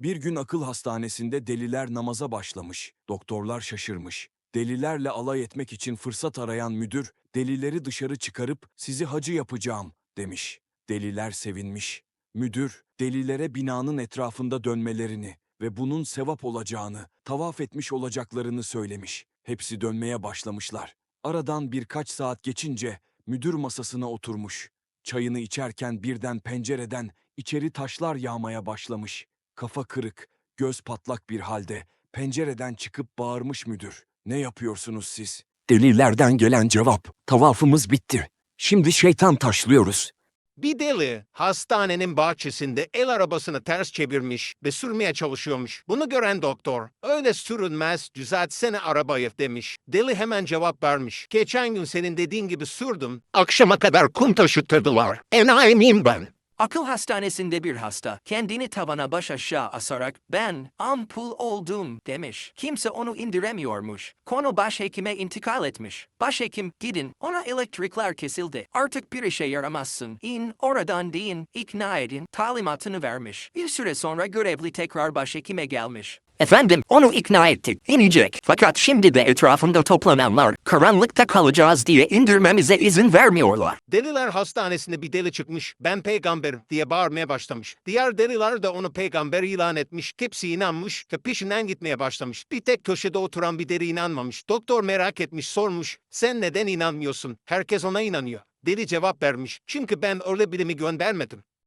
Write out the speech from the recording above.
Bir gün akıl hastanesinde deliler namaza başlamış. Doktorlar şaşırmış. Delilerle alay etmek için fırsat arayan müdür, delileri dışarı çıkarıp sizi hacı yapacağım demiş. Deliler sevinmiş. Müdür, delilere binanın etrafında dönmelerini ve bunun sevap olacağını, tavaf etmiş olacaklarını söylemiş. Hepsi dönmeye başlamışlar. Aradan birkaç saat geçince müdür masasına oturmuş. Çayını içerken birden pencereden içeri taşlar yağmaya başlamış. Kafa kırık, göz patlak bir halde pencereden çıkıp bağırmış müdür. Ne yapıyorsunuz siz? Delilerden gelen cevap. Tavafımız bitti. Şimdi şeytan taşlıyoruz. Bir deli hastanenin bahçesinde el arabasını ters çevirmiş ve sürmeye çalışıyormuş. Bunu gören doktor, öyle sürülmez düzeltsene arabayı demiş. Deli hemen cevap vermiş. Geçen gün senin dediğin gibi sürdüm. Akşama kadar kum taşıtırdılar. Enayi miyim ben? Akıl hastanesinde bir hasta kendini tavana baş aşağı asarak ben ampul oldum demiş. Kimse onu indiremiyormuş. Konu başhekime intikal etmiş. Başhekim gidin ona elektrikler kesildi. Artık bir işe yaramazsın. İn oradan deyin ikna edin talimatını vermiş. Bir süre sonra görevli tekrar başhekime gelmiş. Efendim onu ikna ettik. İnecek. Fakat şimdi de etrafında toplananlar karanlıkta kalacağız diye indirmemize izin vermiyorlar. Deliler hastanesinde bir deli çıkmış. Ben peygamber diye bağırmaya başlamış. Diğer deliler de onu peygamber ilan etmiş. Hepsi inanmış ve peşinden gitmeye başlamış. Bir tek köşede oturan bir deli inanmamış. Doktor merak etmiş sormuş. Sen neden inanmıyorsun? Herkes ona inanıyor. Deli cevap vermiş. Çünkü ben öyle birimi göndermedim.